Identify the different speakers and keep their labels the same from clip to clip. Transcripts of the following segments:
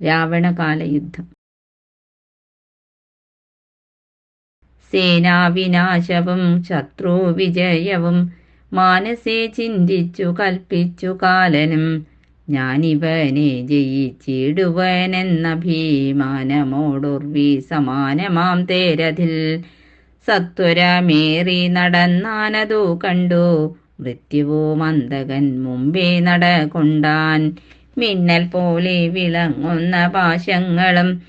Speaker 1: രാവണകാലയുദ്ധം. സേനാവിനാശവും ശത്രുവിജയവും മാനസേ ചിന്തിച്ചു കൽപ്പിച്ചു കാലനും. ഞാനിവനെ ജയിച്ചിടുവനെന്ന ഭീമാനമോടുർവി സമാനമാം തേരതിൽ സത്വരമേറി നടന്നാനതു കണ്ടു. മൃത്യുവോ മന്ദകൻ മുമ്പേ നടകൊണ്ടാൻ മിന്നൽ പോലെ വിളങ്ങുന്ന പാശങ്ങളും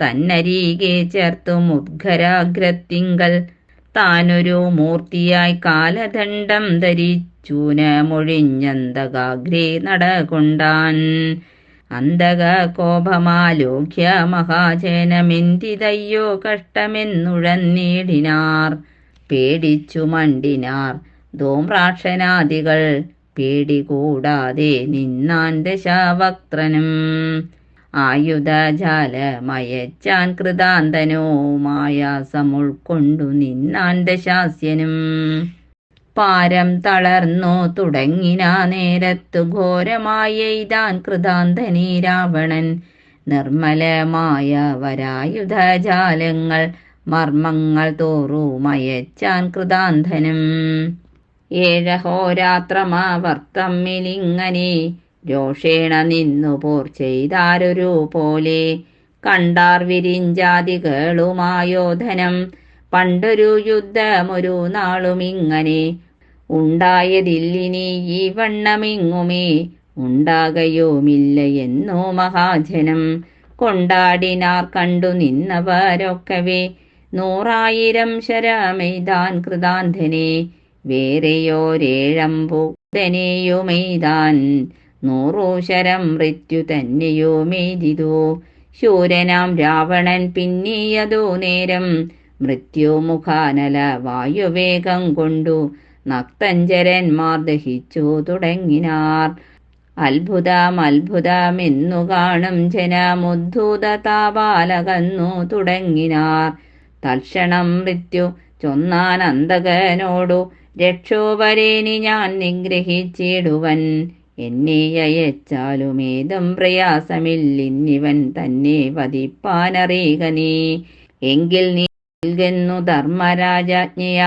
Speaker 1: തന്നരികെ ചേർത്തു മുദ്ഗരാഗ്രത്തിങ്കൽ. താനൊരു മൂർത്തിയായി കാലദണ്ഡം ധരിച്ചൂന മൊഴിഞ്ഞന്തകാഗ്രേ നടകൊണ്ടാൻ. അന്തക കോപമാലോക്യ മഹാജനമെന്തിതയ്യോ കഷ്ടമെന്നുഴന്നേടിനാർ. പേടിച്ചു മണ്ടിനാർ ധൂമ്രാക്ഷനാദികൾ പേടി കൂടാതെ നിന്നാൻ ദശാവക്ത്രനും ആയുധജാലമയച്ചാൻ കൃതാന്തനോ മായാസമുൾക്കൊണ്ടു നിന്നാൻ ദശാസ്യനും പാരം തളർന്നു തുടങ്ങിന നേരത്തു ഘോരമായെയ്താൻ കൃതാന്തനീ രാവണൻ. നിർമ്മലമായ വരായുധജാലങ്ങൾ മർമ്മങ്ങൾ തോറുമയച്ചാൻ കൃതാന്തനും. ഏഴഹോരാത്രമാവർത്തമ്മിലിങ്ങനെ രോഷേണ നിന്നു പോർ ചെയ്താരൊരു പോലെ. കണ്ടാർ വിരിഞ്ചാതികളുമായോധനം പണ്ടൊരു യുദ്ധമൊരു നാളുമിങ്ങനെ ഉണ്ടായതില്ലിനി ഈ വണ്ണമിങ്ങുമേ ഉണ്ടാകയോമില്ല എന്നോ മഹാജനം. കൊണ്ടാടിനാർ കണ്ടു നിന്നവരൊക്കവേ നൂറായിരം ശരമെയ്താൻ കൃതാന്തനെ വേറെയോരേഴമ്പുതനെയുമെയ്താൻ നൂറു ശരം മൃത്യു തന്നെയുമെയ്തിതു. ശൂരനാം രാവണൻ പിന്നീയതു നേരം മൃത്യുമുഖാനല വായുവേഗം കൊണ്ടു നക്തഞ്ചരന്മാർ ദഹിച്ചു തുടങ്ങിനാർ. അത്ഭുതം അത്ഭുതമെന്നു കാണും ജനമുദ്ധൂത താപാലകന്നു തുടങ്ങിനാർ. തൽക്ഷണം മൃത്യു ചൊന്നാൻ അന്തകനോടു രക്ഷോപരേനി ഞാൻ നിഗ്രഹിച്ചിടുവൻ. എന്നെ അയച്ചാലുമേതും പ്രയാസമില്ലിന്നിവൻ തന്നെ വധിപ്പാനറിയുക നീ. എങ്കിൽ നീ നൽകുന്നു ധർമ്മരാജാജ്ഞയ.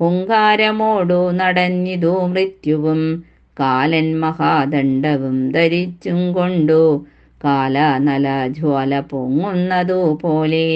Speaker 1: ഹുങ്കാരമോടു നടഞ്ഞിതു മൃത്യുവും കാലൻ മഹാദണ്ഡവും ധരിച്ചും കൊണ്ടു കാലനല ജ്വാല പൊങ്ങുന്നതു പോലെ.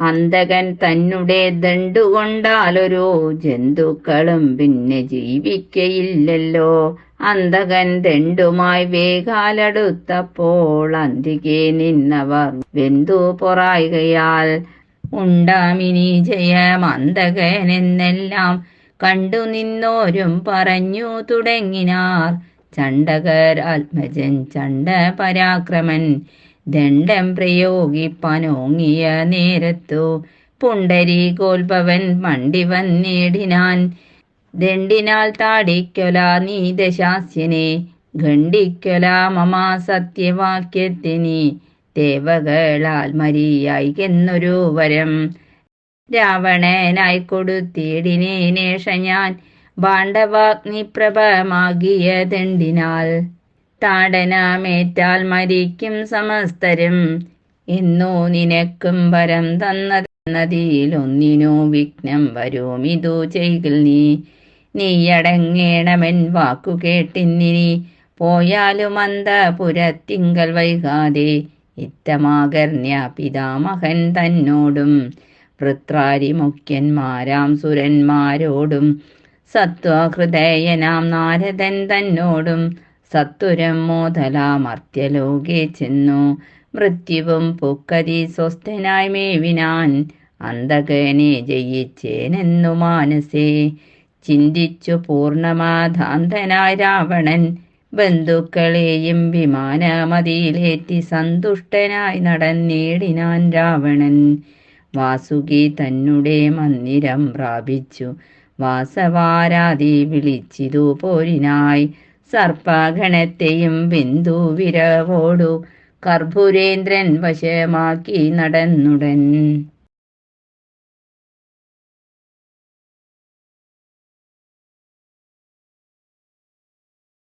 Speaker 1: അന്തകൻ തന്നുടെ ദണ്ടുകൊണ്ടാലൊരു ജന്തുക്കളും പിന്നെ ജീവിക്കയില്ലല്ലോ. അന്തകൻ ദണ്ടുമായി വേകാലടുത്തപ്പോൾ അന്തികെ നിന്നവർ വെന്തു പൊറായികയാൽ ഉണ്ടാമിനി ജയം അന്തകനെന്നെല്ലാം കണ്ടു നിന്നോരും പറഞ്ഞു തുടങ്ങിനാർ. ചണ്ടകർ ആത്മജൻ ചണ്ട പരാക്രമൻ ദണ്ഡം പ്രയോഗിപ്പാനോങ്ങിയ നേരത്തു പുണ്ടരി കോൽപവൻ മണ്ടി വന്നിടിനാൻ. ദണ്ഡിനാൽ താടിക്കൊല നീ ദശാസ്യനെ ഖണ്ഡിക്കൊല മമാ സത്യവാക്യത്തിനി. ദേവകളാൽ മരിയായിക്കെന്നൊരു വരം. രാവണനായി കൊടുത്തിടിനേനേഷ ഞാൻ. ഭാണ്ഡവാഗ്നി പ്രഭമാകിയ ദണ്ഡിനാൽ താടനമേറ്റാൽ മരിക്കും സമസ്തരും. എന്നോ നിനക്കും വരം തന്നതെന്നതിയിലൊന്നിനോ വിഘ്നം വരുമിതു ചെയ്കിൽ നീ. നീയടങ്ങേണമെൻ വാക്കു കേട്ടിന്നിനി. പോയാലും അന്തപുരത്തിങ്കൽ വൈകാതെ ഇത്തമാകർണ്യ പിതാമഹൻ തന്നോടും വൃത്രാരി മുഖ്യന്മാരാം സുരന്മാരോടും സത്വഹൃദയനാം നാരദൻ തന്നോടും സത്വരം മോതലാമർത്യലോകെ ചെന്നു. മൃത്യുവും പൂക്കരി സ്വസ്ഥനായി മേവിനാൻ അന്തകനെ ജയിച്ചേനെന്നു മാനസേ. ചിന്തിച്ചു പൂർണമാധാന്തനായ രാവണൻ ബന്ധുക്കളെയും വിമാനമതിയിലേറ്റി സന്തുഷ്ടനായി നടന്നേടിനാൻ രാവണൻ. വാസുകി തന്നുടെ മന്ദിരം പ്രാപിച്ചു. വാസവാരാതി വിളിച്ചിതു പോരിനായി സർപ്പഗണത്തെയും ബിന്ദു വിരവോടു കർപ്പുരേന്ദ്രൻ വശമാക്കി നടന്നുടൻ.